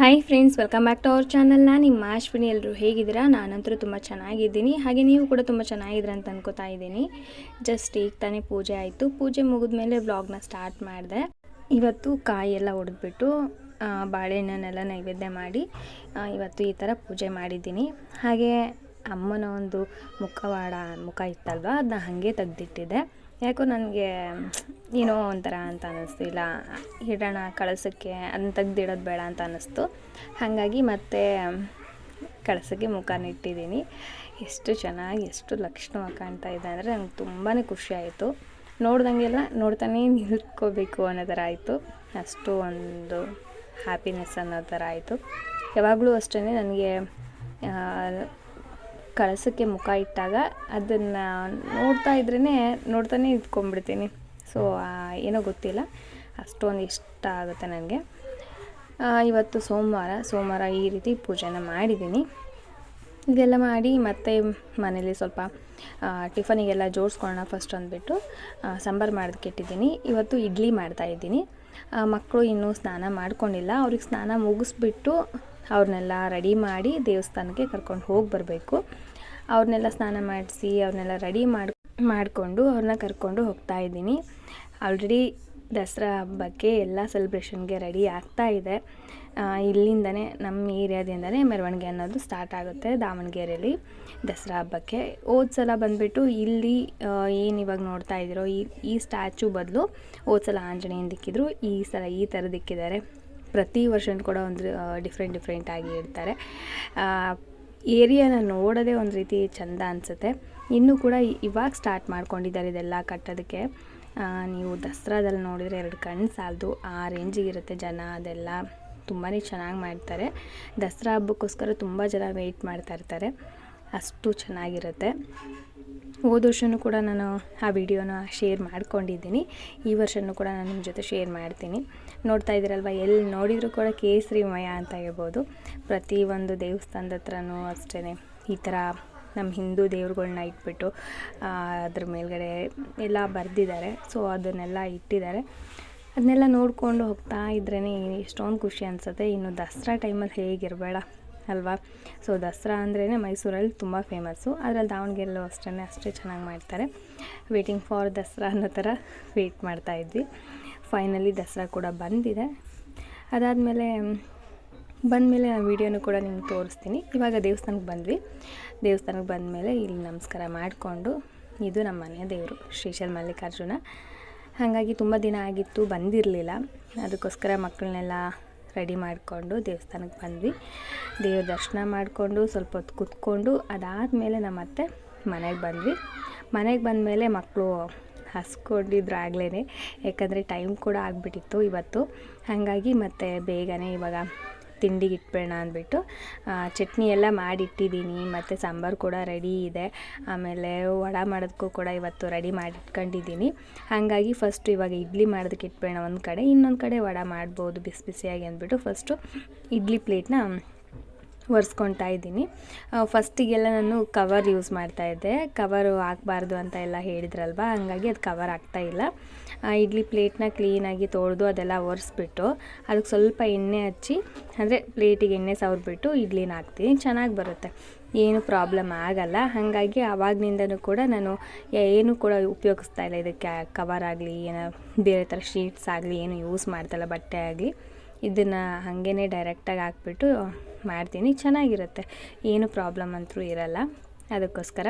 Hi friends welcome back to our channel ನಾನು ನಿಮ್ಮ ಅಶ್ವಿನಿ. ಎಲ್ಲರೂ ಹೇಗಿದ್ದೀರಾ? ನಾನಂತರೂ ತುಂಬ ಚೆನ್ನಾಗಿದ್ದೀನಿ. ಹಾಗೆ ನೀವು ಕೂಡ ತುಂಬ ಚೆನ್ನಾಗಿದ್ದೀರ ಅಂತ ಅನ್ಕೋತಾ ಇದ್ದೀನಿ. ಜಸ್ಟ್ ಈಗ ತಾನೇ ಪೂಜೆ ಆಯಿತು. ಪೂಜೆ ಮುಗಿದ ಮೇಲೆ ವ್ಲಾಗ್ನ ಸ್ಟಾರ್ಟ್ ಮಾಡಿದೆ. ಇವತ್ತು ಕಾಯಿ ಎಲ್ಲ ಹೊಡೆದ್ಬಿಟ್ಟು ಬಾಳೆಹಣ್ಣನ್ನೆಲ್ಲ ನೈವೇದ್ಯ ಮಾಡಿ ಇವತ್ತು ಈ ಥರ ಪೂಜೆ ಮಾಡಿದ್ದೀನಿ. ಹಾಗೆ ಅಮ್ಮನ ಒಂದು ಮುಖವಾಡ ಮುಖ ಇತ್ತಲ್ವ? ಅದನ್ನ ಹಾಗೆ ತೆಗ್ದಿಟ್ಟಿದ್ದೆ. ಯಾಕೋ ನನಗೆ, ಏನೋ ಒಂಥರ ಅಂತ ಅನ್ನಿಸ್ತು. ಇಲ್ಲ ಇಡೋಣ ಕಳಸಕ್ಕೆ, ಅದನ್ನ ತೆಗ್ದಿಡೋದು ಬೇಡ ಅಂತ ಅನ್ನಿಸ್ತು. ಹಾಗಾಗಿ ಮತ್ತೆ ಕಳಸಕ್ಕೆ ಮುಖನ ಇಟ್ಟಿದ್ದೀನಿ. ಎಷ್ಟು ಚೆನ್ನಾಗಿ, ಎಷ್ಟು ಲಕ್ಷಣವಾಗಿ ಕಾಣ್ತಾ ಇದೆ ಅಂದರೆ ನಂಗೆ ತುಂಬಾ ಖುಷಿ ಆಯಿತು. ನೋಡ್ದಂಗೆಲ್ಲ ನೋಡ್ತಾನೆ ನಿಲ್ಕೋಬೇಕು ಅನ್ನೋ ಥರ ಆಯಿತು. ಅಷ್ಟು ಒಂದು ಹ್ಯಾಪಿನೆಸ್ ಅನ್ನೋ ಥರ ಆಯಿತು. ಯಾವಾಗಲೂ ಅಷ್ಟೇ ನನಗೆ ಕಳಸಕ್ಕೆ ಮುಖ ಇಟ್ಟಾಗ ಅದನ್ನು ನೋಡ್ತಾ ಇದ್ರೇ ನೋಡ್ತಾನೆ ಇದ್ಕೊಂಡ್ಬಿಡ್ತೀನಿ. ಸೊ ಏನೋ ಗೊತ್ತಿಲ್ಲ. ಅಷ್ಟೊಂದು ಇಷ್ಟ ಆಗುತ್ತೆ ನನಗೆ. ಇವತ್ತು ಸೋಮವಾರ ಸೋಮವಾರ ಈ ರೀತಿ ಪೂಜೆನ ಮಾಡಿದ್ದೀನಿ. ಇದೆಲ್ಲ ಮಾಡಿ ಮತ್ತೆ ಮನೇಲಿ ಸ್ವಲ್ಪ ಟಿಫನಿಗೆಲ್ಲ ಜೋಡಿಸ್ಕೊಳ್ಳೋಣ ಫಸ್ಟ್ ಅಂದ್ಬಿಟ್ಟು ಸಾಂಬಾರು ಮಾಡೋದಕ್ಕಿಟ್ಟಿದ್ದೀನಿ ಇವತ್ತು ಇಡ್ಲಿ ಮಾಡ್ತಾಯಿದ್ದೀನಿ ಮಕ್ಕಳು ಇನ್ನೂ ಸ್ನಾನ ಮಾಡ್ಕೊಂಡಿಲ್ಲ. ಅವ್ರಿಗೆ ಸ್ನಾನ ಮುಗಿಸ್ಬಿಟ್ಟು ಅವ್ರನ್ನೆಲ್ಲ ರೆಡಿ ಮಾಡಿ ದೇವಸ್ಥಾನಕ್ಕೆ ಕರ್ಕೊಂಡು ಹೋಗಿ ಬರಬೇಕು. ಅವ್ರನ್ನೆಲ್ಲ ಸ್ನಾನ ಮಾಡಿಸಿ ಅವ್ರನ್ನೆಲ್ಲ ರೆಡಿ ಮಾಡಿ, ಮಾಡಿಕೊಂಡು ಅವ್ರನ್ನ ಕರ್ಕೊಂಡು ಹೋಗ್ತಾ ಇದ್ದೀನಿ. ಆಲ್ರೆಡಿ ದಸರಾ ಹಬ್ಬಕ್ಕೆ ಎಲ್ಲ ಸೆಲೆಬ್ರೇಷನ್ಗೆ ರೆಡಿ ಆಗ್ತಾ ಇದೆ. ಇಲ್ಲಿಂದನೇ ನಮ್ಮ ಏರಿಯಾದಿಂದನೇ ಮೆರವಣಿಗೆ ಅನ್ನೋದು ಸ್ಟಾರ್ಟ್ ಆಗುತ್ತೆ ದಾವಣಗೆರೆಯಲ್ಲಿ ದಸರಾ ಹಬ್ಬಕ್ಕೆ. ಹೋದ ಸಲ ಬಂದುಬಿಟ್ಟು ಇಲ್ಲಿ ಏನು ಇವಾಗ ನೋಡ್ತಾ ಇದ್ದೀರೋ ಈ ಈ ಸ್ಟ್ಯಾಚು ಬದಲು ಹೋದ ಸಲ ಆಂಜನೇಯನ ದಿಕ್ಕಿದ್ರು, ಈ ಸಲ ಈ ಥರ ದಿಕ್ಕಿದ್ದಾರೆ. ಪ್ರತಿ ವರ್ಷ ಕೂಡ ಒಂದು ಡಿಫ್ರೆಂಟ್ ಡಿಫ್ರೆಂಟ್ ಆಗಿ ಇರ್ತಾರೆ ಏರಿಯಾನ ನೋಡೋದೇ ಒಂದು ರೀತಿ ಚೆಂದ ಅನಿಸುತ್ತೆ. ಇನ್ನೂ ಕೂಡ ಇವಾಗ ಸ್ಟಾರ್ಟ್ ಮಾಡ್ಕೊಂಡಿದ್ದಾರೆ ಇದೆಲ್ಲ ಕಟ್ಟೋದಕ್ಕೆ. ನೀವು ದಸರಾದಲ್ಲಿ ನೋಡಿದರೆ ಎರಡು ಕಣ್ಣು ಸಾಲದು, ಆ ರೇಂಜಿಗಿರುತ್ತೆ ಜನ, ಅದೆಲ್ಲ ತುಂಬಾ ಚೆನ್ನಾಗಿ ಮಾಡ್ತಾರೆ. ದಸರಾ ಹಬ್ಬಕ್ಕೋಸ್ಕರ ತುಂಬ ಜನ ವೆಯ್ಟ್ ಮಾಡ್ತಾ ಇರ್ತಾರೆ. ಅಷ್ಟು ಚೆನ್ನಾಗಿರುತ್ತೆ. ಹೋದ ವರ್ಷವೂ ಕೂಡ ನಾನು ಆ ವಿಡಿಯೋನ ಶೇರ್ ಮಾಡ್ಕೊಂಡಿದ್ದೀನಿ. ಈ ವರ್ಷವೂ ಕೂಡ ನಾನು ನಿಮ್ಮ ಜೊತೆ ಶೇರ್ ಮಾಡ್ತೀನಿ. ನೋಡ್ತಾ ಇದ್ದೀರಲ್ವ? ಎಲ್ಲಿ ನೋಡಿದರೂ ಕೂಡ ಕೇಸರಿಮಯ ಅಂತ ಹೇಳ್ಬೋದು. ಪ್ರತಿ ಒಂದು ದೇವಸ್ಥಾನದ ಹತ್ರನೂ ಅಷ್ಟೇ ಈ ಥರ ನಮ್ಮ ಹಿಂದೂ ದೇವ್ರುಗಳನ್ನ ಇಟ್ಬಿಟ್ಟು ಅದ್ರ ಮೇಲ್ಗಡೆ ಎಲ್ಲ ಬರೆದಿದ್ದಾರೆ. ಸೊ, ಅದನ್ನೆಲ್ಲ ಇಟ್ಟಿದ್ದಾರೆ. ಅದನ್ನೆಲ್ಲ ನೋಡಿಕೊಂಡು ಹೋಗ್ತಾ ಇದ್ರೇ ಎಷ್ಟೊಂದು ಖುಷಿ ಅನಿಸುತ್ತೆ. ಇನ್ನು ದಸರಾ ಟೈಮಲ್ಲಿ ಹೇಗಿರಬೇಡ ಅಲ್ವಾ? ಸೊ, ದಸರಾ ಅಂದ್ರೇ ಮೈಸೂರಲ್ಲಿ ತುಂಬ ಫೇಮಸ್ಸು. ಅದರಲ್ಲಿ ದಾವಣಗೆರೆಲ್ಲೂ ಅಷ್ಟೇ ಅಷ್ಟೇ ಚೆನ್ನಾಗಿ ಮಾಡ್ತಾರೆ. ವೇಟಿಂಗ್ ಫಾರ್ ದಸರಾ ಅನ್ನೋ ಥರ ವೇಟ್ ಮಾಡ್ತಾ ಇದ್ವಿ. ಫೈನಲಿ ದಸರಾ ಕೂಡ ಬಂದಿದೆ. ಅದಾದಮೇಲೆ ಬಂದಮೇಲೆ ಆ ವೀಡಿಯೋನು ಕೂಡ ನಿಮ್ಗೆ ತೋರಿಸ್ತೀನಿ. ಇವಾಗ ದೇವಸ್ಥಾನಕ್ಕೆ ಬಂದ್ವಿ. ದೇವಸ್ಥಾನಕ್ಕೆ ಬಂದಮೇಲೆ ಇಲ್ಲಿ ನಮಸ್ಕಾರ ಮಾಡಿಕೊಂಡು ಇದು ನಮ್ಮ ಮನೆಯ ದೇವರು ಶ್ರೀಶೈಲ್ ಮಲ್ಲಿಕಾರ್ಜುನ. ಹಾಗಾಗಿ ತುಂಬ ದಿನ ಆಗಿತ್ತು, ಬಂದಿರಲಿಲ್ಲ. ಅದಕ್ಕೋಸ್ಕರ ಮಕ್ಕಳನ್ನೆಲ್ಲ ರೆಡಿ ಮಾಡಿಕೊಂಡು ದೇವಸ್ಥಾನಕ್ಕೆ ಬಂದ್ವಿ. ದೇವ್ರ ದರ್ಶನ ಮಾಡಿಕೊಂಡು ಸ್ವಲ್ಪ ಹೊತ್ತು ಕೂತ್ಕೊಂಡು ಅದಾದಮೇಲೆ ನಮ್ಮ ಅತ್ತೆ ಮನೆಗೆ ಬಂದ್ವಿ. ಮನೆಗೆ ಬಂದಮೇಲೆ ಮಕ್ಕಳು ಹಸ್ಕೊಂಡಿದ್ರು ಆಗಲೇ ಯಾಕಂದರೆ ಟೈಮ್ ಕೂಡ ಆಗಿಬಿಟ್ಟಿತ್ತು ಇವತ್ತು. ಹಾಗಾಗಿ ಮತ್ತೆ ಬೇಗನೆ ಇವಾಗ ತಿಂಡಿಗೆ ಇಟ್ಬೇಡ ಅಂದ್ಬಿಟ್ಟು ಚಟ್ನಿ ಎಲ್ಲ ಮಾಡಿಟ್ಟಿದ್ದೀನಿ ಮತ್ತು ಸಾಂಬಾರು ಕೂಡ ರೆಡಿ ಇದೆ. ಆಮೇಲೆ ವಡೆ ಮಾಡೋದಕ್ಕೂ ಕೂಡ ಇವತ್ತು ರೆಡಿ ಮಾಡಿ ಇಟ್ಕೊಂಡಿದ್ದೀನಿ ಹಾಗಾಗಿ ಫಸ್ಟ್ ಇವಾಗ ಇಡ್ಲಿ ಮಾಡೋದಕ್ಕೆ ಇಟ್ಬೇಡ ಒಂದು ಕಡೆ. ಇನ್ನೊಂದು ಕಡೆ ವಡ ಮಾಡ್ಬೋದು ಬಿಸಿ ಬಿಸಿಯಾಗಿ ಅಂದ್ಬಿಟ್ಟು ಫಸ್ಟು ಇಡ್ಲಿ ಪ್ಲೇಟ್ನ ಒರೆಸ್ಕೊತಾ ಇದ್ದೀನಿ. ಫಸ್ಟಿಗೆಲ್ಲ ನಾನು ಕವರ್ ಯೂಸ್ ಮಾಡ್ತಾ ಇದ್ದೆ. ಕವರು ಹಾಕ್ಬಾರ್ದು ಅಂತ ಎಲ್ಲ ಹೇಳಿದ್ರಲ್ವ? ಹಂಗಾಗಿ ಅದು ಕವರ್ ಆಗ್ತಾ ಇಲ್ಲ. ಇಡ್ಲಿ ಪ್ಲೇಟ್ನ ಕ್ಲೀನಾಗಿ ತೊಳೆದು ಅದೆಲ್ಲ ಒರೆಸ್ಬಿಟ್ಟು ಅದಕ್ಕೆ ಸ್ವಲ್ಪ ಎಣ್ಣೆ ಹಚ್ಚಿ, ಅಂದರೆ ಪ್ಲೇಟಿಗೆ ಎಣ್ಣೆ ಸವರ್ಬಿಟ್ಟು ಇಡ್ಲಿನ ಹಾಕ್ತೀನಿ. ಚೆನ್ನಾಗಿ ಬರುತ್ತೆ. ಏನು ಪ್ರಾಬ್ಲಮ್ ಆಗಲ್ಲ. ಹಾಗಾಗಿ ಆವಾಗನಿಂದನೂ ಕೂಡ ನಾನು ಏನು ಕೂಡ ಉಪಯೋಗಿಸ್ತಾ ಇಲ್ಲ. ಇದಕ್ಕೆ ಕವರ್ ಆಗಲಿ, ಏನೋ, ಬೇರೆ ಥರ ಶೀಟ್ಸ್ ಆಗಲಿ, ಏನು ಯೂಸ್ ಮಾಡ್ತಾಯಿಲ್ಲ ಬಟ್ಟೆ ಆಗಲಿ. ಇದನ್ನು ಹಾಗೇ ಡೈರೆಕ್ಟಾಗಿ ಹಾಕ್ಬಿಟ್ಟು ಮಾಡ್ತೀನಿ. ಚೆನ್ನಾಗಿರುತ್ತೆ. ಏನು ಪ್ರಾಬ್ಲಮ್ ಅಂತೂ ಇರಲ್ಲ. ಅದಕ್ಕೋಸ್ಕರ.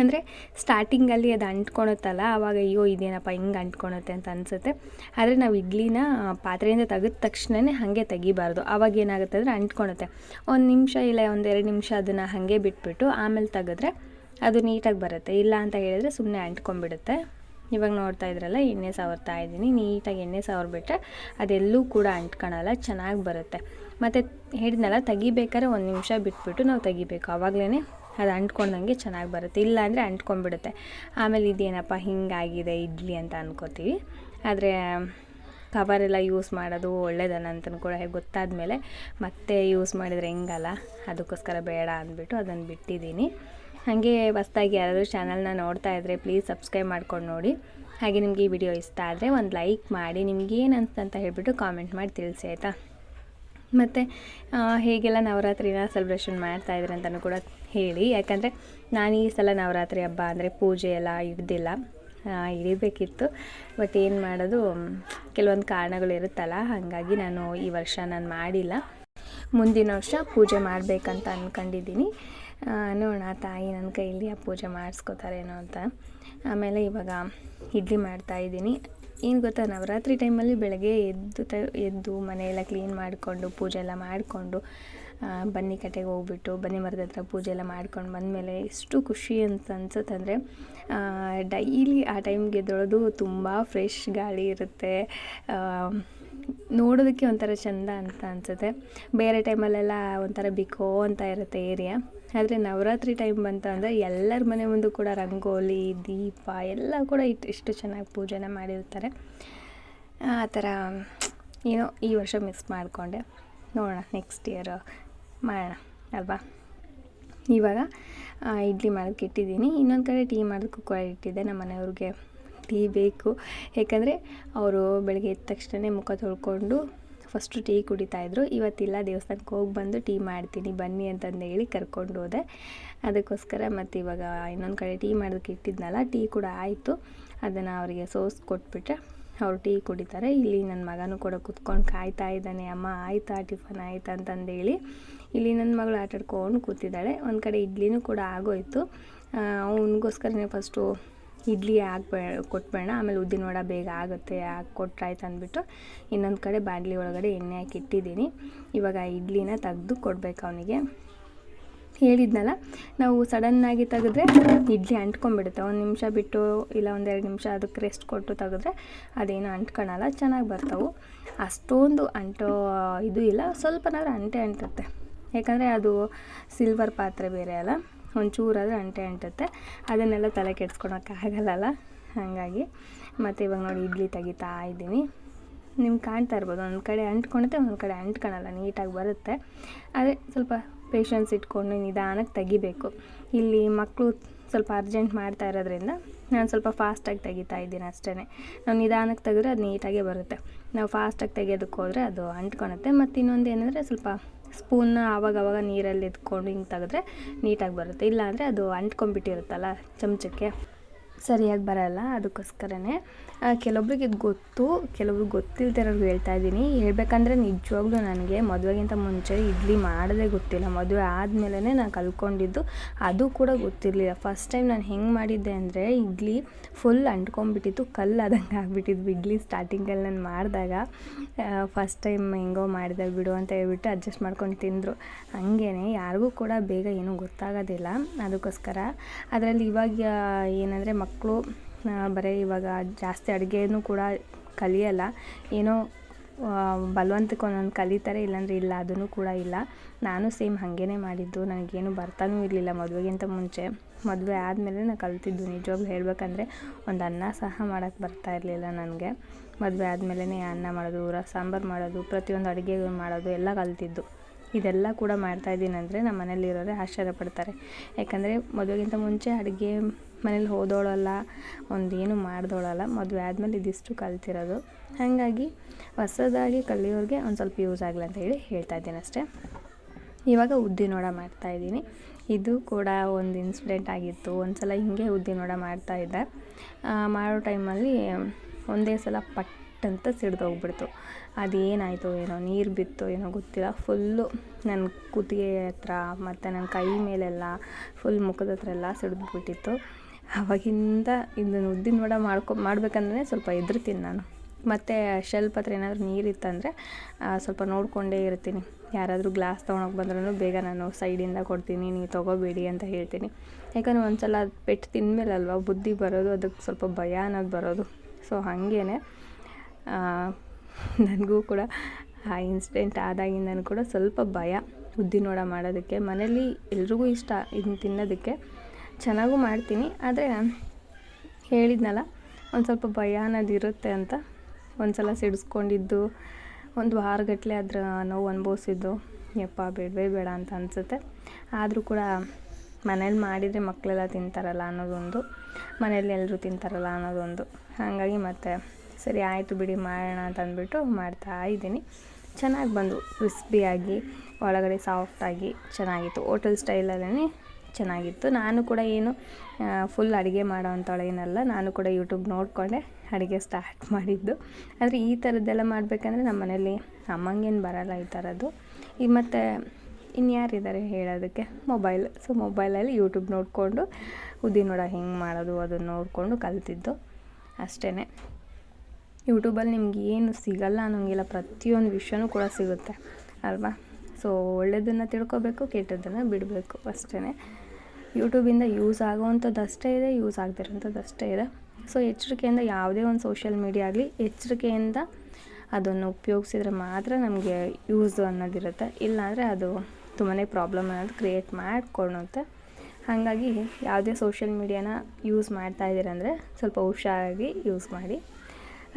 ಅಂದರೆ ಸ್ಟಾರ್ಟಿಂಗಲ್ಲಿ ಅದು ಅಂಟ್ಕೊಳುತ್ತಲ್ಲ ಆವಾಗ ಅಯ್ಯೋ ಇದೇನಪ್ಪ ಹಿಂಗೆ ಅಂಟ್ಕೊಳುತ್ತೆ ಅಂತ ಅನಿಸುತ್ತೆ. ಆದರೆ ನಾವು ಇಡ್ಲಿನ ಪಾತ್ರೆಯಿಂದ ತೆಗೆದ ತಕ್ಷಣವೇ ಹಾಗೆ ತೆಗಿಬಾರ್ದು. ಆವಾಗ ಏನಾಗುತ್ತೆ ಅಂದರೆ ಅಂಟ್ಕೊಳುತ್ತೆ. ಒಂದು ನಿಮಿಷ ಇಲ್ಲ, ಒಂದು ಎರಡು ನಿಮಿಷ ಅದನ್ನು ಹಾಗೆ ಬಿಟ್ಬಿಟ್ಟು ಆಮೇಲೆ ತೆಗೆದ್ರೆ ಅದು ನೀಟಾಗಿ ಬರುತ್ತೆ. ಇಲ್ಲ ಅಂತ ಹೇಳಿದ್ರೆ ಸುಮ್ಮನೆ ಅಂಟ್ಕೊಂಡ್ಬಿಡುತ್ತೆ. ಇವಾಗ ನೋಡ್ತಾ ಇದ್ರಲ್ಲ, ಎಣ್ಣೆ ಸವರ್ತಾ ಇದ್ದೀನಿ ನೀಟಾಗಿ ಎಣ್ಣೆ ಸವರ್ಬಿಟ್ರೆ ಅದೆಲ್ಲೂ ಕೂಡ ಅಂಟ್ಕೊಳಲ್ಲ, ಚೆನ್ನಾಗಿ ಬರುತ್ತೆ. ಮತ್ತು ಹೇಳಿದ್ನಲ್ಲ, ತೆಗಿಬೇಕಾದ್ರೆ ಒಂದು ನಿಮಿಷ ಬಿಟ್ಬಿಟ್ಟು ನಾವು ತೆಗಿಬೇಕು. ಆವಾಗಲೇ ಅದು ಅಂಟ್ಕೊಂಡಂಗೆ ಚೆನ್ನಾಗಿ ಬರುತ್ತೆ. ಇಲ್ಲ ಅಂದರೆ ಅಂಟ್ಕೊಂಡ್ಬಿಡುತ್ತೆ. ಆಮೇಲೆ ಇದೇನಪ್ಪ, ಹಿಂಗಾಗಿದೆ ಇಡ್ಲಿ ಅಂತ ಅಂದ್ಕೋತೀವಿ ಆದರೆ ಕವರೆಲ್ಲ ಯೂಸ್ ಮಾಡೋದು ಒಳ್ಳೇದಲ್ಲ ಅಂತ ಕೂಡ ಗೊತ್ತಾದ ಮೇಲೆ ಮತ್ತೆ ಯೂಸ್ ಮಾಡಿದರೆ ಹೆಂಗಲ್ಲ? ಅದಕ್ಕೋಸ್ಕರ ಬೇಡ ಅಂದ್ಬಿಟ್ಟು ಅದನ್ನು ಬಿಟ್ಟಿದ್ದೀನಿ. ಹಾಗೆ ಹೊಸ್ದಾಗಿ ಯಾರಾದರೂ ಚಾನಲ್ನ ನೋಡ್ತಾ ಇದ್ದರೆ ಪ್ಲೀಸ್ ಸಬ್ಸ್ಕ್ರೈಬ್ ಮಾಡ್ಕೊಂಡು ನೋಡಿ. ಹಾಗೆ ನಿಮಗೆ ಈ ವಿಡಿಯೋ ಇಷ್ಟ ಆದರೆ ಒಂದು ಲೈಕ್ ಮಾಡಿ. ನಿಮ್ಗೆ ಏನು ಅಂತ ಹೇಳಿಬಿಟ್ಟು ಕಾಮೆಂಟ್ ಮಾಡಿ ತಿಳಿಸಿ, ಆಯಿತಾ? ಮತ್ತು ಹೇಗೆಲ್ಲ ನವರಾತ್ರಿನ ಸೆಲೆಬ್ರೇಷನ್ ಮಾಡ್ತಾಯಿದ್ರೆ ಅಂತಲೂ ಕೂಡ ಹೇಳಿ. ಯಾಕಂದರೆ ನಾನು ಈ ಸಲ ನವರಾತ್ರಿ ಹಬ್ಬ ಅಂದರೆ ಪೂಜೆ ಎಲ್ಲ ಹಿಡ್ದಿಲ್ಲ ಹಿಡಿಬೇಕಿತ್ತು ಬಟ್ ಏನು ಮಾಡೋದು ಕೆಲವೊಂದು ಕಾರಣಗಳು ಇರುತ್ತಲ್ಲ, ಹಾಗಾಗಿ ನಾನು ಈ ವರ್ಷ ನಾನು ಮಾಡಿಲ್ಲ. ಮುಂದಿನ ವರ್ಷ ಪೂಜೆ ಮಾಡಬೇಕಂತ ಅಂದ್ಕೊಂಡಿದ್ದೀನಿ ನೋಡೋಣ ತಾಯಿ ನನ್ನ ಕೈಯಲ್ಲಿ ಆ ಪೂಜೆ ಮಾಡಿಸ್ಕೋತಾರೇನೋ ಅಂತ. ಆಮೇಲೆ ಇವಾಗ ಇಡ್ಲಿ ಮಾಡ್ತಾಯಿದ್ದೀನಿ ಏನು ಗೊತ್ತಾ, ನವರಾತ್ರಿ ಟೈಮಲ್ಲಿ ಬೆಳಗ್ಗೆ ಎದ್ದು ತ, ಎದ್ದು ಮನೆಯೆಲ್ಲ ಕ್ಲೀನ್ ಮಾಡಿಕೊಂಡು ಪೂಜೆ ಎಲ್ಲ ಮಾಡಿಕೊಂಡು ಬನ್ನಿ ಕಟ್ಟೆಗೆ ಹೋಗ್ಬಿಟ್ಟು, ಬನ್ನಿ ಮರದ ಹತ್ರ ಪೂಜೆ ಎಲ್ಲ ಮಾಡ್ಕೊಂಡು ಬಂದಮೇಲೆ ಎಷ್ಟು ಖುಷಿ ಅಂತ ಅನ್ಸುತ್ತೆ ಅಂದರೆ ಡೈಲಿ ಆ ಟೈಮ್ಗೆ ಎದ್ದೊಳೋದು ತುಂಬ ಫ್ರೆಶ್ ಗಾಳಿ ಇರುತ್ತೆ. ನೋಡೋದಕ್ಕೆ ಒಂಥರ ಚೆಂದ ಅಂತ ಅನಿಸುತ್ತೆ. ಬೇರೆ ಟೈಮಲ್ಲೆಲ್ಲ ಒಂಥರ ಬಿಕೋ ಅಂತ ಇರುತ್ತೆ ಏರಿಯಾ ಆದರೆ ನವರಾತ್ರಿ ಟೈಮ್ ಬಂತ ಅಂದರೆ ಎಲ್ಲರ ಮನೆ ಮುಂದೆ ಕೂಡ ರಂಗೋಲಿ, ದೀಪ ಎಲ್ಲ ಕೂಡ ಇಟ್ಟು ಎಷ್ಟು ಚೆನ್ನಾಗಿ ಪೂಜೆನ ಮಾಡಿರ್ತಾರೆ. ಆ ಥರ, ಏನೋ ಈ ವರ್ಷ ಮಿಸ್ ಮಾಡಿಕೊಂಡೆ. ನೋಡೋಣ ನೆಕ್ಸ್ಟ್ ಇಯರ್ ಮಾಡೋಣ ಅಲ್ವಾ? ಇವಾಗ ಇಡ್ಲಿ ಮಾಡೋಕ್ಕೆ ಇಟ್ಟಿದ್ದೀನಿ. ಇನ್ನೊಂದು ಕಡೆ ಟೀ ಮಾಡೋದಕ್ಕೂ ಕೂಡ ಇಟ್ಟಿದ್ದೆ. ನಮ್ಮ ಮನೆಯವ್ರಿಗೆ ಟೀ ಬೇಕು. ಯಾಕಂದರೆ, ಅವರು ಬೆಳಗ್ಗೆ ಎದ್ದ ತಕ್ಷಣವೇ ಮುಖ ತೊಳ್ಕೊಂಡು ಫಸ್ಟು ಟೀ ಕುಡಿತಾಯಿದ್ರು ಇವತ್ತಿಲ್ಲ, ದೇವಸ್ಥಾನಕ್ಕೆ ಹೋಗಿ ಬಂದು ಟೀ ಮಾಡ್ತೀನಿ, ಬನ್ನಿ ಅಂತಂದು ಹೇಳಿ ಕರ್ಕೊಂಡು ಹೋದೆ. ಅದಕ್ಕೋಸ್ಕರ ಮತ್ತು ಇವಾಗ ಇನ್ನೊಂದು ಕಡೆ ಟೀ ಮಾಡೋದಕ್ಕೆ ಇಟ್ಟಿದ್ನಲ್ಲ ಟೀ ಕೂಡ ಆಯಿತು. ಅದನ್ನು ಅವರಿಗೆ ಸೋಸ್ ಕೊಟ್ಬಿಟ್ರೆ ಅವರು ಟೀ ಕುಡಿತಾರೆ. ಇಲ್ಲಿ ನನ್ನ ಮಗನೂ ಕೂಡ ಕುತ್ಕೊಂಡು ಕಾಯ್ತಾ ಇದ್ದಾನೆ, ಅಮ್ಮ ಆಯ್ತಾ, ಟಿಫನ್ ಆಯ್ತಾ? ಅಂತಂದೇಳಿ ಇಲ್ಲಿ ನನ್ನ ಮಗಳು ಆಟಾಡ್ಕೊಂಡು ಕೂತಿದ್ದಾಳೆ. ಒಂದು ಕಡೆ ಇಡ್ಲಿನೂ ಕೂಡ ಆಗೋಯ್ತು. ಅವನಿಗೋಸ್ಕರನೇ ಫಸ್ಟು ಇಡ್ಲಿ ಹಾಕ್ಬೇ ಕೊಟ್ಬೇಡ ಆಮೇಲೆ ಉದ್ದಿನ ವಡ ಬೇಗ ಆಗುತ್ತೆ ಹಾಕಿ ಕೊಟ್ರಾಯ್ತು ಅಂದ್ಬಿಟ್ಟು ಇನ್ನೊಂದು ಕಡೆ ಬಾಣಲಿ ಒಳಗಡೆ ಎಣ್ಣೆ ಹಾಕಿ ಇಟ್ಟಿದ್ದೀನಿ. ಇವಾಗ ಇಡ್ಲಿನ ತೆಗೆದು ಕೊಡಬೇಕು ಅವನಿಗೆ. ಹೇಳಿದ್ನಲ್ಲ, ನಾವು ಸಡನ್ನಾಗಿ ತೆಗೆದ್ರೆ ಇಡ್ಲಿ ಅಂಟ್ಕೊಂಡ್ಬಿಡುತ್ತೆ. ಒಂದು ನಿಮಿಷ ಬಿಟ್ಟು ಇಲ್ಲ ಒಂದೆರಡು ನಿಮಿಷ ಅದಕ್ಕೆ ರೆಸ್ಟ್ ಕೊಟ್ಟು ತೆಗೆದ್ರೆ ಅದೇನು ಅಂಟ್ಕೊಳಲ್ಲ, ಚೆನ್ನಾಗಿ ಬರ್ತವೆ. ಅಷ್ಟೊಂದು ಅಂಟೋ ಇದು ಇಲ್ಲ, ಸ್ವಲ್ಪನಾದ್ರೂ ಅಂಟೆ ಅಂಟುತ್ತೆ. ಯಾಕಂದರೆ ಅದು ಸಿಲ್ವರ್ ಪಾತ್ರೆ ಬೇರೆ ಅಲ್ಲ. ಒಂಚೂರಾದರೆ ಅಂಟೆ ಅಂಟುತ್ತೆ. ಅದನ್ನೆಲ್ಲ ತಲೆ ಕೆಡ್ಸ್ಕೊಳಕ್ಕಾಗಲ್ಲ ಹಾಗಾಗಿ ಮತ್ತು ಇವಾಗ ನೋಡಿ ಇಡ್ಲಿ ತೆಗಿತಾ ಇದ್ದೀನಿ. ನಿಮ್ಗೆ ಕಾಣ್ತಾ ಇರ್ಬೋದು, ಒಂದು ಕಡೆ ಅಂಟ್ಕೊಳತ್ತೆ ಒಂದು ಕಡೆ ಅಂಟ್ಕೊಳಲ್ಲ ನೀಟಾಗಿ ಬರುತ್ತೆ. ಅದೇ ಸ್ವಲ್ಪ ಪೇಷನ್ಸ್ ಇಟ್ಕೊಂಡು ನಿಧಾನಕ್ಕೆ ತೆಗಿಬೇಕು. ಇಲ್ಲಿ ಮಕ್ಕಳು ಸ್ವಲ್ಪ ಅರ್ಜೆಂಟ್ ಮಾಡ್ತಾ ಇರೋದ್ರಿಂದ ನಾನು ಸ್ವಲ್ಪ ಫಾಸ್ಟಾಗಿ ತೆಗಿತಾ ಇದ್ದೀನಿ ಅಷ್ಟೇ ನಾವು ನಿಧಾನಕ್ಕೆ ತೆಗೆದ್ರೆ ಅದು ನೀಟಾಗೇ ಬರುತ್ತೆ. ನಾವು ಫಾಸ್ಟಾಗಿ ತೆಗೆಯೋದಕ್ಕೆ ಹೋದರೆ ಅದು ಅಂಟ್ಕೊಳತ್ತೆ. ಮತ್ತು ಇನ್ನೊಂದು ಏನಂದರೆ ಸ್ವಲ್ಪ ಸ್ಪೂನ್ನ ಆವಾಗವಾಗ ನೀರಲ್ಲಿ ಎತ್ಕೊಂಡು ಹಿಂಗೆ ತೆಗೆದ್ರೆ ನೀಟಾಗಿ ಬರುತ್ತೆ. ಇಲ್ಲಾಂದರೆ ಅದು ಅಂಟ್ಕೊಂಡ್ಬಿಟ್ಟಿರುತ್ತಲ್ಲ ಚಮಚಕ್ಕೆ. ಸರಿಯಾಗಿ ಬರಲ್ಲ, ಅದಕ್ಕೋಸ್ಕರನೇ. ಕೆಲವೊಬ್ರಿಗೆ ಇದು ಗೊತ್ತು ಕೆಲವ್ರಿಗೆ ಗೊತ್ತಿಲ್ದಿರೋರ್ಗೆ ಹೇಳ್ತಾ ಇದ್ದೀನಿ. ಹೇಳಬೇಕಂದ್ರೆ ನಿಜವಾಗ್ಲೂ ನನಗೆ ಮದುವೆಗಿಂತ ಮುಂಚೆ ಇಡ್ಲಿ ಮಾಡೋದೇ ಗೊತ್ತಿಲ್ಲ. ಮದುವೆ ಆದಮೇಲೆ ನಾನು ಕಲ್ತ್ಕೊಂಡಿದ್ದು, ಅದು ಕೂಡ ಗೊತ್ತಿರಲಿಲ್ಲ. ಫಸ್ಟ್ ಟೈಮ್ ನಾನು ಹೆಂಗೆ ಮಾಡಿದ್ದೆ ಅಂದರೆ, ಇಡ್ಲಿ ಫುಲ್ ಅಂಟ್ಕೊಂಡ್ಬಿಟ್ಟಿತ್ತು ಕಲ್ಲು ಆದಂಗೆ ಆಗಿಬಿಟ್ಟಿದ್ವಿ ಇಡ್ಲಿ ಸ್ಟಾರ್ಟಿಂಗಲ್ಲಿ ನಾನು ಮಾಡಿದಾಗ ಫಸ್ಟ್ ಟೈಮ್ ಹೆಂಗೋ ಮಾಡಿದೆ ಬಿಡು ಅಂತ ಹೇಳ್ಬಿಟ್ಟು ಅಡ್ಜಸ್ಟ್ ಮಾಡ್ಕೊಂಡು ತಿಂದರು. ಹಂಗೇ ಯಾರಿಗೂ ಕೂಡ ಬೇಗ ಏನೂ ಗೊತ್ತಾಗೋದಿಲ್ಲ. ಅದಕ್ಕೋಸ್ಕರ, ಅದರಲ್ಲಿ ಇವಾಗ ಏನಂದರೆ ಬರೀ ಇವಾಗ ಜಾಸ್ತಿ ಅಡುಗೆನೂ ಕೂಡ ಕಲಿಯಲ್ಲ. ಏನೋ ಬಲವಂತಕ್ಕೆ ಒಂದೊಂದು ಕಲಿತಾರೆ, ಇಲ್ಲಾಂದರೆ ಇಲ್ಲ, ಅದನ್ನು ಕೂಡ ಇಲ್ಲ. ನಾನು ಸೇಮ್ ಹಾಗೇ ಮಾಡಿದ್ದು. ನನಗೇನು ಬರ್ತಾನೂ ಇರಲಿಲ್ಲ ಮದುವೆಗಿಂತ ಮುಂಚೆ. ಮದುವೆ ಆದಮೇಲೆ ನಾನು ಕಲಿತಿದ್ದು. ನಿಜವಾಗ್ಲೂ ಹೇಳಬೇಕಂದ್ರೆ ಒಂದು ಅನ್ನ ಸಹ ಮಾಡೋಕ್ಕೆ ಬರ್ತಾ ಇರಲಿಲ್ಲ ನನಗೆ. ಮದುವೆ ಆದಮೇಲೆ ಅನ್ನ ಮಾಡೋದು, ರಸ ಸಾಂಬಾರು ಮಾಡೋದು, ಪ್ರತಿಯೊಂದು ಅಡುಗೆ ಮಾಡೋದು ಎಲ್ಲ ಕಲ್ತಿದ್ದು. ಇದೆಲ್ಲ ಕೂಡ ಮಾಡ್ತಾಯಿದ್ದೀನಿ ಅಂದರೆ ನಮ್ಮ ಮನೇಲಿರೋರೆ ಆಶ್ಚರ್ಯ ಪಡ್ತಾರೆ. ಯಾಕಂದರೆ ಮದುವೆಗಿಂತ ಮುಂಚೆ ಅಡುಗೆ ಮನೇಲಿ ಹೋದೋಳಲ್ಲ ಒಂದೇನು ಮಾಡ್ದೋಳಲ್ಲ, ಮದುವೆ ಆದಮೇಲೆ ಇದಿಷ್ಟು ಕಲ್ತಿರೋದು. ಹಾಗಾಗಿ ಹೊಸದಾಗಿ ಕಲಿಯೋರಿಗೆ ಒಂದು ಸ್ವಲ್ಪ ಯೂಸ್ ಆಗಲಿ ಅಂತ ಹೇಳಿ ಹೇಳ್ತಾ ಇದ್ದೀನಿ ಅಷ್ಟೇ. ಇವಾಗ ಉದ್ದಿನೋಡ ಮಾಡ್ತಾಯಿದ್ದೀನಿ ಇದು ಕೂಡ ಒಂದು ಇನ್ಸಿಡೆಂಟ್ ಆಗಿತ್ತು. ಒಂದು ಸಲ ಹಿಂಗೆ ಉದ್ದಿನೋಡ ಮಾಡ್ತಾಯಿದ್ದೆ ಮಾಡೋ ಟೈಮಲ್ಲಿ ಒಂದೇ ಸಲ ಪಟ್ ಅಂತ ಸಿಡ್ದೋಗ್ಬಿಡ್ತು. ಅದೇನಾಯಿತು ಏನೋ, ನೀರು ಬಿತ್ತು ಏನೋ ಗೊತ್ತಿಲ್ಲ. ಫುಲ್ಲು ನನ್ನ ಕುತ್ತಿಗೆ ಹತ್ರ ಮತ್ತು ನನ್ನ ಕೈ ಮೇಲೆಲ್ಲ ಫುಲ್ ಮುಖದ ಹತ್ರ ಎಲ್ಲ ಸಿಡಿದ್ಬಿಟ್ಟಿತ್ತು. ಆವಾಗಿಂದ ಇದನ್ನು ಉದ್ದಿನ ವಡ ಮಾಡ್ಕೊ, ಮಾಡ್ಬೇಕಂದ್ರೆ ಸ್ವಲ್ಪ ಹೆದ್ರ್ತೀನಿ ನಾನು. ಮತ್ತು ಶೆಲ್ಪ್ ಹತ್ರ ಏನಾದರೂ ನೀರಿತ್ತಂದರೆ ಸ್ವಲ್ಪ ನೋಡಿಕೊಂಡೇ ಇರ್ತೀನಿ. ಯಾರಾದರೂ ಗ್ಲಾಸ್ ತೊಗೊಳಕ್ಕೆ ಬಂದ್ರೂ ಬೇಗ ನಾನು ಸೈಡಿಂದ ಕೊಡ್ತೀನಿ ನೀವು ತೊಗೋಬೇಡಿ ಅಂತ ಹೇಳ್ತೀನಿ. ಯಾಕಂದರೆ ಒಂದು ಸಲ ಅದು ಪೆಟ್ಟು ತಿಂದಮೇಲಲ್ವ ಬುದ್ಧಿ ಬರೋದು ಅದಕ್ಕೆ ಸ್ವಲ್ಪ ಭಯ ಅನ್ನೋದು ಬರೋದು. ಸೊ ಹಾಗೇ ನನಗೂ ಕೂಡ ಆ ಇನ್ಸಿಡೆಂಟ್ ಆದಾಗಿಂದನೂ ಕೂಡ ಸ್ವಲ್ಪ ಭಯ ಉದ್ದಿನ ಮಾಡೋದಕ್ಕೆ. ಮನೇಲಿ ಎಲ್ರಿಗೂ ಇಷ್ಟ ಇದನ್ನ ತಿನ್ನೋದಕ್ಕೆ. ಚೆನ್ನಾಗೂ ಮಾಡ್ತೀನಿ, ಆದರೆ ಹೇಳಿದ್ನಲ್ಲ, ಒಂದು ಸ್ವಲ್ಪ ಭಯ ಅನ್ನೋದು ಇರುತ್ತೆ ಅಂತ. ಒಂದು ಸಲ ಸಿಡಿಸ್ಕೊಂಡಿದ್ದು, ಒಂದು ವಾರಗಟ್ಟಲೆ ಅದರ ನೋವು ಅನುಭವಿಸಿದ್ದು, ಯಪ್ಪ ಬೇಡವೇ ಬೇಡ ಅಂತ ಅನಿಸುತ್ತೆ. ಆದರೂ ಕೂಡ ಮನೇಲಿ ಮಾಡಿದರೆ ಮಕ್ಕಳೆಲ್ಲ ತಿಂತಾರಲ್ಲ ಅನ್ನೋದೊಂದು, ಮನೇಲಿ ಎಲ್ಲರೂ ತಿಂತಾರಲ್ಲ ಅನ್ನೋದೊಂದು. ಹಾಗಾಗಿ ಮತ್ತು ಸರಿ, ಆಯಿತು ಬಿಡಿ, ಮಾಡೋಣ ಅಂತ ಅಂದ್ಬಿಟ್ಟು ಮಾಡ್ತಾ ಇದ್ದೀನಿ. ಚೆನ್ನಾಗಿ ಬಂದು ಕ್ರಿಸ್ಪಿಯಾಗಿ ಒಳಗಡೆ ಸಾಫ್ಟಾಗಿ ಚೆನ್ನಾಗಿತ್ತು. ಹೋಟೆಲ್ ಸ್ಟೈಲಲ್ಲೇ ಚೆನ್ನಾಗಿತ್ತು. ನಾನು ಕೂಡ ಏನು ಫುಲ್ ಅಡುಗೆ ಮಾಡೋ ಅಂಥವಳೇನಲ್ಲ ನಾನು ಕೂಡ ಯೂಟ್ಯೂಬ್ ನೋಡಿಕೊಂಡೆ, ಅಡುಗೆ ಸ್ಟಾರ್ಟ್ ಮಾಡಿದ್ದು. ಆದರೆ ಈ ಥರದ್ದೆಲ್ಲ ಮಾಡಬೇಕಂದ್ರೆ ನಮ್ಮ ಮನೇಲಿ ಅಮ್ಮಂಗೇನು ಬರಲ್ಲ ಈ ಥರದ್ದು. ಈ ಮತ್ತು ಇನ್ಯಾರಿದ್ದಾರೆ ಹೇಳೋದಕ್ಕೆ? ಮೊಬೈಲ್. ಸೊ ಮೊಬೈಲಲ್ಲಿ ಯೂಟ್ಯೂಬ್ ನೋಡಿಕೊಂಡು, ಉದ್ದಿನ ವಡ ಹೆಂಗೆ ಮಾಡೋದು ಅದನ್ನು ನೋಡಿಕೊಂಡು ಕಲಿತಿದ್ದು. ಅಷ್ಟೇ ಯೂಟ್ಯೂಬಲ್ಲಿ ನಿಮ್ಗೆ ಏನು ಸಿಗಲ್ಲ ಅನ್ನೋಂಗಿಲ್ಲ ಪ್ರತಿಯೊಂದು ವಿಷಯನೂ ಕೂಡ ಸಿಗುತ್ತೆ, ಅಲ್ವಾ? ಸೊ ಒಳ್ಳೆಯದನ್ನು ತಿಳ್ಕೊಬೇಕು, ಕೆಟ್ಟದ್ದನ್ನು ಬಿಡಬೇಕು ಅಷ್ಟೇ ಯೂಟ್ಯೂಬಿಂದ ಯೂಸ್ ಆಗೋವಂಥದ್ದು ಅಷ್ಟೇ ಇದೆ, ಯೂಸ್ ಆಗದಿರೋಂಥದ್ದು ಅಷ್ಟೇ ಇದೆ. ಸೊ ಎಚ್ಚರಿಕೆಯಿಂದ ಯಾವುದೇ ಒಂದು ಸೋಷಿಯಲ್ ಮೀಡಿಯಾ ಆಗಲಿ, ಎಚ್ಚರಿಕೆಯಿಂದ ಅದನ್ನು ಉಪಯೋಗಿಸಿದ್ರೆ ಮಾತ್ರ ನಮಗೆ ಯೂಸ್ ಅನ್ನೋದಿರುತ್ತೆ. ಇಲ್ಲಾಂದರೆ ಅದು ತುಂಬಾ ಪ್ರಾಬ್ಲಮ್ ಅನ್ನೋದು ಕ್ರಿಯೇಟ್ ಮಾಡಿಕೊಳ್ಳುತ್ತೆ ಹಾಗಾಗಿ ಯಾವುದೇ ಸೋಷಿಯಲ್ ಮೀಡಿಯಾನ ಯೂಸ್ ಮಾಡ್ತಾ ಇದ್ದೀರಂದರೆ ಸ್ವಲ್ಪ ಹುಷಾರಾಗಿ ಯೂಸ್ ಮಾಡಿ.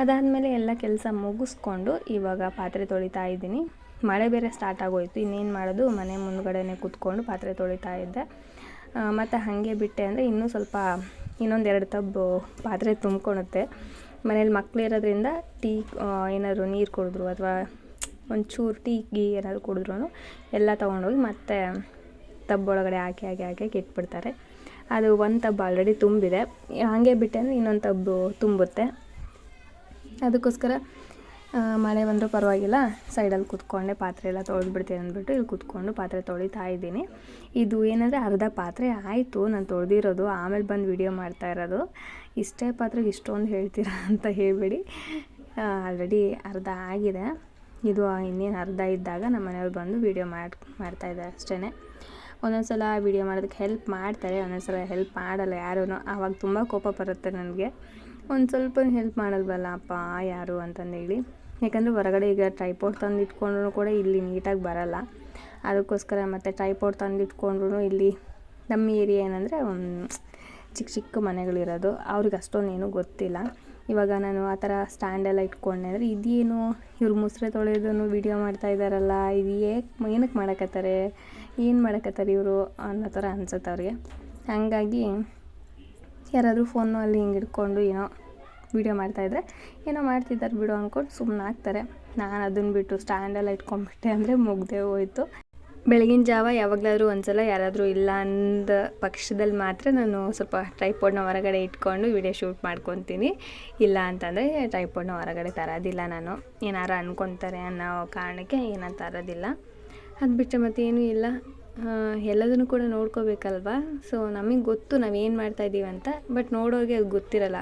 ಅದಾದಮೇಲೆ ಎಲ್ಲ ಕೆಲಸ ಮುಗಿಸ್ಕೊಂಡು ಇವಾಗ ಪಾತ್ರೆ ತೊಳಿತಾ ಇದ್ದೀನಿ. ಮಳೆ ಬೇರೆ ಸ್ಟಾರ್ಟ್ ಆಗೋಯ್ತು. ಇನ್ನೇನು ಮಾಡೋದು? ಮನೆ ಮುಂದ್ಗಡೆನೇ ಕೂತ್ಕೊಂಡು ಪಾತ್ರೆ ತೊಳಿತಾ ಇದ್ದೆ. ಮತ್ತು ಹಾಗೆ ಬಿಟ್ಟೆ ಅಂದರೆ ಇನ್ನೂ ಸ್ವಲ್ಪ ಇನ್ನೊಂದೆರಡು ತಬ್ಬು ಪಾತ್ರೆ ತುಂಬ್ಕೊಳುತ್ತೆ ಮನೇಲಿ ಮಕ್ಳು ಇರೋದ್ರಿಂದ ಟೀ ಏನಾದರೂ ನೀರು ಕುಡಿದ್ರು ಅಥವಾ ಒಂಚೂರು ಟೀ ಗೀ ಏನಾದರೂ ಕುಡಿದ್ರು ಎಲ್ಲ ತೊಗೊಂಡೋಗಿ ಮತ್ತೆ ತಬ್ಬೊಳಗಡೆ ಹಾಕಿ ಹಾಕಿ ಹಾಕಿ ಇಟ್ಬಿಡ್ತಾರೆ ಅದು ಒಂದು ತಬ್ಬು ಆಲ್ರೆಡಿ ತುಂಬಿದೆ. ಹಾಗೆ ಬಿಟ್ಟೆ ಅಂದರೆ ಇನ್ನೊಂದು ತಬ್ಬು ತುಂಬುತ್ತೆ. ಅದಕ್ಕೋಸ್ಕರ ಮಳೆ ಬಂದರೂ ಪರವಾಗಿಲ್ಲ. ಸೈಡಲ್ಲಿ ಕೂತ್ಕೊಂಡೆ, ಪಾತ್ರೆ ಎಲ್ಲ ತೊಳೆದ್ಬಿಡ್ತೀನಿ ಅಂದ್ಬಿಟ್ಟು ಇಲ್ಲಿ ಕೂತ್ಕೊಂಡು ಪಾತ್ರೆ ತೊಳಿತಾ ಇದ್ದೀನಿ. ಇದು ಏನಂದರೆ ಅರ್ಧ ಪಾತ್ರೆ ಆಯಿತು. ನಾನು ತೊಳೆದಿರೋದು, ಆಮೇಲೆ ಬಂದು ವಿಡಿಯೋ ಮಾಡ್ತಾ ಇರೋದು. ಇಷ್ಟೇ ಪಾತ್ರೆಗೆ ಇಷ್ಟೊಂದು ಹೇಳ್ತೀರಾ ಅಂತ ಹೇಳಬೇಡಿ. ಆಲ್ರೆಡಿ ಅರ್ಧ ಆಗಿದೆ. ಇದು ಇನ್ನೇನು ಅರ್ಧ ಇದ್ದಾಗ ನಮ್ಮ ಮನೆಯವ್ರು ಬಂದು ವೀಡಿಯೋ ಮಾಡಿ ಮಾಡ್ತಾಯಿದ್ದಾರೆ ಅಷ್ಟೇ ಒಂದೊಂದು ಸಲ ವೀಡಿಯೋ ಮಾಡೋದಕ್ಕೆ ಹೆಲ್ಪ್ ಮಾಡ್ತಾರೆ. ಒಂದೊಂದು ಸಲ ಹೆಲ್ಪ್ ಮಾಡಲ್ಲ ಯಾರೂ ಆವಾಗ ತುಂಬ ಕೋಪ ಬರುತ್ತೆ ನನಗೆ. ಒಂದು ಸ್ವಲ್ಪ ಹೆಲ್ಪ್ ಮಾಡಲ್ವಲ್ಲ ಅಪ್ಪ, ಯಾರು ಅಂತಂದೇಳಿ ಯಾಕಂದರೆ ಹೊರಗಡೆ ಈಗ ಟ್ರೈಪೋಡ್ ತಂದು ಇಟ್ಕೊಂಡ್ರೂ ಕೂಡ ಇಲ್ಲಿ ನೀಟಾಗಿ ಬರಲ್ಲ. ಅದಕ್ಕೋಸ್ಕರ ಮತ್ತು ಟ್ರೈಪೋಡ್ ತಂದು ಇಟ್ಕೊಂಡ್ರು ಇಲ್ಲಿ ನಮ್ಮ ಏರಿಯಾ ಏನಂದರೆ ಚಿಕ್ಕ ಚಿಕ್ಕ ಮನೆಗಳಿರೋದು. ಅವ್ರಿಗೆ ಅಷ್ಟೊಂದೇನು ಗೊತ್ತಿಲ್ಲ. ಇವಾಗ ನಾನು ಆ ಥರ ಸ್ಟ್ಯಾಂಡೆಲ್ಲ ಇಟ್ಕೊಂಡೆ ಅಂದರೆ ಇದೇನು ಇವ್ರು ಮುಸ್ರೆ ತೊಳೆಯೋದನ್ನು ವೀಡಿಯೋ ಮಾಡ್ತಾ ಇದ್ದಾರಲ್ಲ, ಇದು ಏಕೆ ಏನಕ್ಕೆ ಮಾಡಕತ್ತಾರೆ, ಏನು ಮಾಡಕತ್ತಾರೆ ಇವರು ಅನ್ನೋ ಥರ ಅನ್ಸುತ್ತೆ ಅವ್ರಿಗೆ. ಹಾಗಾಗಿ ಯಾರಾದರೂ ಫೋನು ಅಲ್ಲಿ ಹಿಂಗೆ ಇಟ್ಕೊಂಡು ಏನೋ ವೀಡಿಯೋ ಮಾಡ್ತಾಯಿದ್ರೆ ಏನೋ ಮಾಡ್ತಿದ್ದಾರೆ ಬಿಡು ಅಂದ್ಕೊಂಡು ಸುಮ್ಮನೆ ಹಾಕ್ತಾರೆ ನಾನು ಅದನ್ನು ಬಿಟ್ಟು ಸ್ಟ್ಯಾಂಡೆಲ್ಲ ಇಟ್ಕೊಂಡ್ಬಿಟ್ಟೆ ಅಂದರೆ ಮುಗ್ದೇ ಹೋಯಿತು. ಬೆಳಗಿನ ಜಾವ ಯಾವಾಗಲಾದ್ರೂ ಒಂದು ಸಲ ಯಾರಾದರೂ ಇಲ್ಲ ಅಂದ ಪಕ್ಷದಲ್ಲಿ ಮಾತ್ರ ನಾನು ಸ್ವಲ್ಪ ಟ್ರೈಪೋಡ್ನ ಹೊರಗಡೆ ಇಟ್ಕೊಂಡು ವಿಡಿಯೋ ಶೂಟ್ ಮಾಡ್ಕೊತೀನಿ. ಇಲ್ಲ ಅಂತಂದರೆ ಟ್ರೈಪೋಡ್ನ ಹೊರಗಡೆ ತರೋದಿಲ್ಲ ನಾನು. ಏನಾರು ಅಂದ್ಕೊತಾರೆ ಅನ್ನೋ ಕಾರಣಕ್ಕೆ ಏನೋ ತರೋದಿಲ್ಲ. ಅದು ಬಿಟ್ಟರೆ ಮತ್ತೇನೂ ಇಲ್ಲ. ಎಲ್ಲದನ್ನು ಕೂಡ ನೋಡ್ಕೋಬೇಕಲ್ವಾ? ಸೊ ನಮಗೆ ಗೊತ್ತು ನಾವು ಏನು ಮಾಡ್ತಾ ಇದ್ದೀವಿ ಅಂತ ಬಟ್ ನೋಡೋರಿಗೆ ಅದು ಗೊತ್ತಿರಲ್ಲ.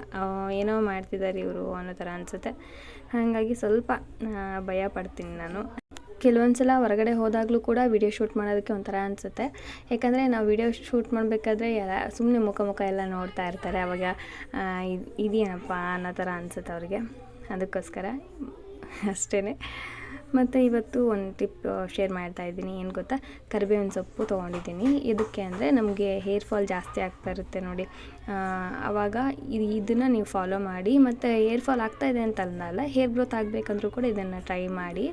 ಏನೋ ಮಾಡ್ತಿದ್ದಾರೆ ಇವರು ಅನ್ನೋ ಥರ ಅನಿಸುತ್ತೆ. ಹಾಗಾಗಿ ಸ್ವಲ್ಪ ಭಯ ಪಡ್ತೀನಿ ನಾನು. ಕೆಲವೊಂದು ಸಲ ಹೊರಗಡೆ ಹೋದಾಗಲೂ ಕೂಡ ವಿಡಿಯೋ ಶೂಟ್ ಮಾಡೋದಕ್ಕೆ ಒಂಥರ ಅನಿಸುತ್ತೆ. ಯಾಕಂದರೆ ನಾವು ವಿಡಿಯೋ ಶೂಟ್ ಮಾಡಬೇಕಾದ್ರೆ ಎಲ್ಲ ಸುಮ್ಮನೆ ಮುಖ ಮುಖ ಎಲ್ಲ ನೋಡ್ತಾ ಇರ್ತಾರೆ. ಅವಾಗ ಇದೇನಪ್ಪ ಅನ್ನೋ ಥರ ಅನಿಸುತ್ತೆ ಅವ್ರಿಗೆ. ಅದಕ್ಕೋಸ್ಕರ ಅಷ್ಟೇ ಮತ್ತು ಇವತ್ತು ಒಂದು ಟಿಪ್ ಶೇರ್ ಮಾಡ್ತಾ ಇದ್ದೀನಿ. ಏನು ಗೊತ್ತಾ? ಕರಿಬೇವಿನ ಸೊಪ್ಪು ತೊಗೊಂಡಿದ್ದೀನಿ. ಇದಕ್ಕೆ ಅಂದರೆ ನಮಗೆ ಹೇರ್ ಫಾಲ್ ಜಾಸ್ತಿ ಆಗ್ತಾ ಇರುತ್ತೆ ನೋಡಿ. ಆವಾಗ ಇದು ಇದನ್ನು ನೀವು ಫಾಲೋ ಮಾಡಿ, ಮತ್ತು ಹೇರ್ ಫಾಲ್ ಆಗ್ತಾ ಅಂತ ಅಂತಲ್ಲ ಹೇರ್ ಗ್ರೋತ್ ಆಗಬೇಕಂದ್ರೂ ಕೂಡ ಇದನ್ನು ಟ್ರೈ ಮಾಡಿ.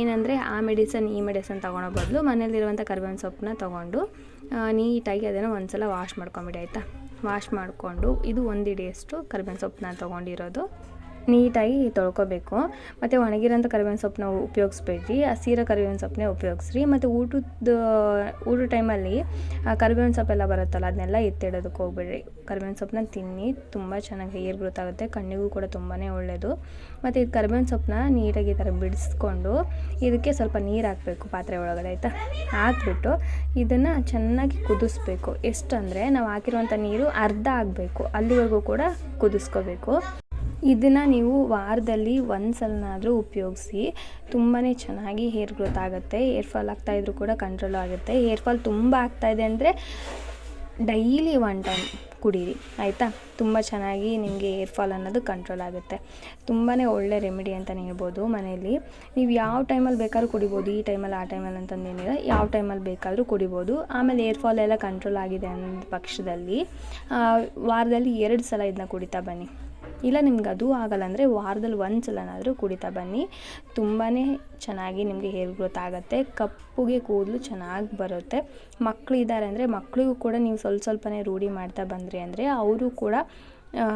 ಏನಂದರೆ ಆ ಮೆಡಿಸನ್ ಈ ಮೆಡಿಸನ್ ತೊಗೊಳೋ ಬದಲು ಮನೇಲಿರುವಂಥ ಕರಿಬೇವಿನ ಸೊಪ್ಪನ್ನ ತೊಗೊಂಡು ನೀಟಾಗಿ ಅದನ್ನು ಒಂದು ಸಲ ವಾಶ್ ಮಾಡ್ಕೊಂಬಿಡಿ, ಆಯಿತಾ? ವಾಶ್ ಮಾಡಿಕೊಂಡು ಇದು ಒಂದು ಇಡಿಯಷ್ಟು ಕರಿಬೇವಿನ ಸೊಪ್ಪನ್ನ ತೊಗೊಂಡಿರೋದು. ನೀಟಾಗಿ ತೊಳ್ಕೊಬೇಕು. ಮತ್ತು ಒಣಗಿರೋಂಥ ಕರಿಬೇವಿನ ಸೊಪ್ಪನ್ನ ಉಪಯೋಗಿಸ್ಬೇಡ್ರಿ. ಹಸಿರೋ ಕರಿಬೇವಿನ ಸೊಪ್ಪನ್ನೇ ಉಪಯೋಗಿಸ್ರಿ. ಮತ್ತು ಊಟದ ಊಟದ ಟೈಮಲ್ಲಿ ಕರಿಬೇವಿನ ಸೊಪ್ಪೆಲ್ಲ ಬರುತ್ತಲ್ಲ, ಅದನ್ನೆಲ್ಲ ಎತ್ತಿಡೋದಕ್ಕೆ ಹೋಗ್ಬೇಡ್ರಿ. ಕರಿಬೇವಿನ ಸೊಪ್ಪನ್ನ ತಿನ್ನಿ, ತುಂಬ ಚೆನ್ನಾಗಿ ಹೇರ್ ಗ್ರೋತ್ ಆಗುತ್ತೆ, ಕಣ್ಣಿಗೂ ಕೂಡ ತುಂಬಾ ಒಳ್ಳೆಯದು ಮತ್ತು ಇದು ಕರಿಬೇವಿನ ಸೊಪ್ಪನ್ನ ನೀಟಾಗಿ ಈ ಥರ ಬಿಡಿಸ್ಕೊಂಡು, ಇದಕ್ಕೆ ಸ್ವಲ್ಪ ನೀರು ಹಾಕಬೇಕು ಪಾತ್ರೆ ಒಳಗಡೆ, ಆಯಿತಾ? ಹಾಕ್ಬಿಟ್ಟು ಇದನ್ನು ಚೆನ್ನಾಗಿ ಕುದಿಸ್ಬೇಕು. ಎಷ್ಟಂದರೆ, ನಾವು ಹಾಕಿರುವಂಥ ನೀರು ಅರ್ಧ ಆಗಬೇಕು. ಅಲ್ಲಿವರೆಗೂ ಕೂಡ ಕುದಿಸ್ಕೋಬೇಕು. ಇದನ್ನು ನೀವು ವಾರದಲ್ಲಿ ಒಂದು ಸಲನಾದರೂ ಉಪಯೋಗಿಸಿ. ತುಂಬಾ ಚೆನ್ನಾಗಿ ಹೇರ್ ಗ್ರೋತ್ ಆಗುತ್ತೆ. ಹೇರ್ ಫಾಲ್ ಆಗ್ತಾಯಿದ್ರು ಕೂಡ ಕಂಟ್ರೋಲ್ ಆಗುತ್ತೆ. ಹೇರ್ ಫಾಲ್ ತುಂಬ ಆಗ್ತಾಯಿದೆ ಅಂದರೆ ಡೈಲಿ ಒನ್ ಟೈಮ್ ಕುಡೀರಿ, ಆಯಿತಾ? ತುಂಬ ಚೆನ್ನಾಗಿ ನಿಮಗೆ ಹೇರ್ ಫಾಲ್ ಅನ್ನೋದು ಕಂಟ್ರೋಲ್ ಆಗುತ್ತೆ. ತುಂಬಾ ಒಳ್ಳೆ ರೆಮಿಡಿ ಅಂತಲೇ ಹೇಳ್ಬೋದು ಮನೆಯಲ್ಲಿ. ನೀವು ಯಾವ ಟೈಮಲ್ಲಿ ಬೇಕಾದ್ರೂ ಕುಡಿಬೋದು, ಈ ಟೈಮಲ್ಲಿ ಆ ಟೈಮಲ್ಲಿ ಅಂತಂದೇನಿಲ್ಲ ಯಾವ ಟೈಮಲ್ಲಿ ಬೇಕಾದರೂ ಕುಡಿಬೋದು. ಆಮೇಲೆ ಏರ್ ಫಾಲ್ ಎಲ್ಲ ಕಂಟ್ರೋಲ್ ಆಗಿದೆ ಅನ್ನೋ ಪಕ್ಷದಲ್ಲಿ ವಾರದಲ್ಲಿ ಎರಡು ಸಲ ಇದನ್ನ ಕುಡಿತಾ ಬನ್ನಿ. ಇಲ್ಲ, ನಿಮ್ಗೆ ಅದು ಆಗಲ್ಲ ಅಂದರೆ ವಾರದಲ್ಲಿ ಒಂದು ಸಲನಾದರೂ ಕುಡಿತಾ ಬನ್ನಿ. ತುಂಬಾ ಚೆನ್ನಾಗಿ ನಿಮಗೆ ಹೇರ್ ಗ್ರೋತ್ ಆಗುತ್ತೆ. ಕಪ್ಪುಗೆ ಕೂದಲು ಚೆನ್ನಾಗಿ ಬರುತ್ತೆ. ಮಕ್ಕಳು ಇದ್ದಾರೆ ಅಂದರೆ ಮಕ್ಕಳಿಗೂ ಕೂಡ ನೀವು ಸ್ವಲ್ಪ ಸ್ವಲ್ಪನೇ ರೂಢಿ ಮಾಡ್ತಾ ಬಂದಿರಿ ಅಂದರೆ ಅವರು ಕೂಡ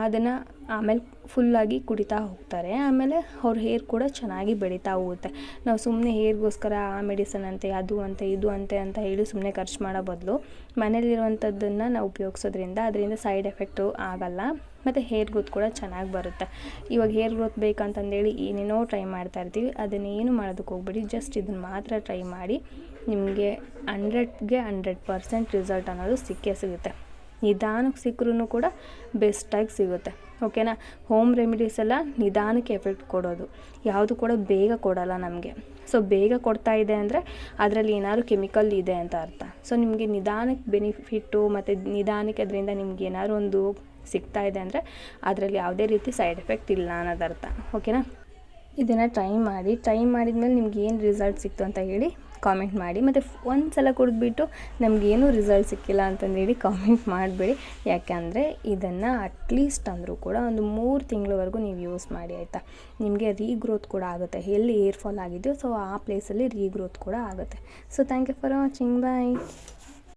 ಅದನ್ನು ಆಮೇಲೆ ಫುಲ್ಲಾಗಿ ಕುಡಿತಾ ಹೋಗ್ತಾರೆ. ಆಮೇಲೆ ಅವ್ರ ಹೇರ್ ಕೂಡ ಚೆನ್ನಾಗಿ ಬೆಳೀತಾ ಹೋಗುತ್ತೆ. ನಾವು ಸುಮ್ಮನೆ ಹೇರ್ಗೋಸ್ಕರ ಆ ಮೆಡಿಸನ್ ಅಂತೆ, ಅದು ಅಂತೆ, ಇದು ಅಂತೆ ಅಂತ ಹೇಳಿ ಸುಮ್ಮನೆ ಖರ್ಚು ಮಾಡೋ ಬದಲು ಮನೇಲಿರುವಂಥದ್ದನ್ನು ನಾವು ಉಪಯೋಗಿಸೋದ್ರಿಂದ ಅದರಿಂದ ಸೈಡ್ ಎಫೆಕ್ಟು ಆಗಲ್ಲ. ಮತ್ತು ಹೇರ್ ಗ್ರೋತ್ ಕೂಡ ಚೆನ್ನಾಗಿ ಬರುತ್ತೆ. ಇವಾಗ ಹೇರ್ ಗ್ರೋತ್ ಬೇಕಂತಂದೇಳಿ ಏನೇನೋ ಟ್ರೈ ಮಾಡ್ತಾ ಇರ್ತೀವಿ. ಅದನ್ನೇನು ಮಾಡೋದಕ್ಕೆ ಹೋಗ್ಬೇಡಿ. ಜಸ್ಟ್ ಇದನ್ನು ಮಾತ್ರ ಟ್ರೈ ಮಾಡಿ ನಿಮಗೆ ಹಂಡ್ರೆಡ್ಗೆ ಹಂಡ್ರೆಡ್ ಪರ್ಸೆಂಟ್ ರಿಸಲ್ಟ್ ಅನ್ನೋದು ಸಿಕ್ಕೇ ಸಿಗುತ್ತೆ. ನಿಧಾನಕ್ಕೆ ಸಿಕ್ಕರೂ ಕೂಡ ಬೆಸ್ಟಾಗಿ ಸಿಗುತ್ತೆ. ಓಕೆನಾ ಹೋಮ್ ರೆಮಿಡೀಸ್ ಎಲ್ಲ ನಿಧಾನಕ್ಕೆ ಎಫೆಕ್ಟ್ ಕೊಡೋದು. ಯಾವುದು ಕೂಡ ಬೇಗ ಕೊಡಲ್ಲ ನಮಗೆ. ಸೊ ಬೇಗ ಕೊಡ್ತಾ ಇದೆ ಅಂದರೆ ಅದರಲ್ಲಿ ಏನಾದ್ರು ಕೆಮಿಕಲ್ ಇದೆ ಅಂತ ಅರ್ಥ. ಸೊ ನಿಮಗೆ ನಿಧಾನಕ್ಕೆ ಬೆನಿಫಿಟ್ಟು ಮತ್ತು ನಿಧಾನಕ್ಕೆ ಅದರಿಂದ ನಿಮ್ಗೆ ಏನಾದ್ರು ಒಂದು ಸಿಗ್ತಾ ಇದೆ ಅಂದರೆ ಅದರಲ್ಲಿ ಯಾವುದೇ ರೀತಿ ಸೈಡ್ ಎಫೆಕ್ಟ್ ಇಲ್ಲ ಅನ್ನೋದು ಅರ್ಥ ಓಕೆನಾ ಇದನ್ನು ಟ್ರೈ ಮಾಡಿ. ಟ್ರೈ ಮಾಡಿದ್ಮೇಲೆ ನಿಮ್ಗೆ ಏನು ರಿಸಲ್ಟ್ ಸಿಕ್ತು ಅಂತ ಹೇಳಿ ಕಾಮೆಂಟ್ ಮಾಡಿ. ಮತ್ತು ಒಂದು ಸಲ ಕುಡಿದ್ಬಿಟ್ಟು ನಮಗೇನು ರಿಸಲ್ಟ್ ಸಿಕ್ಕಿಲ್ಲ ಅಂತಂದು ಹೇಳಿ ಕಾಮೆಂಟ್ ಮಾಡಬೇಡಿ. ಯಾಕೆಂದರೆ ಇದನ್ನು ಅಟ್ಲೀಸ್ಟ್ ಅಂದರೂ ಕೂಡ ಒಂದು ಮೂರು ತಿಂಗಳವರೆಗೂ ನೀವು ಯೂಸ್ ಮಾಡಿ ಆಯಿತಾ? ನಿಮಗೆ ರೀಗ್ರೋತ್ ಕೂಡ ಆಗುತ್ತೆ. ಎಲ್ಲಿ ಏರ್ಫಾಲ್ ಆಗಿದೆಯೋ ಸೊ ಆ ಪ್ಲೇಸಲ್ಲಿ ರೀಗ್ರೋತ್ ಕೂಡ ಆಗುತ್ತೆ. So thank you for watching bye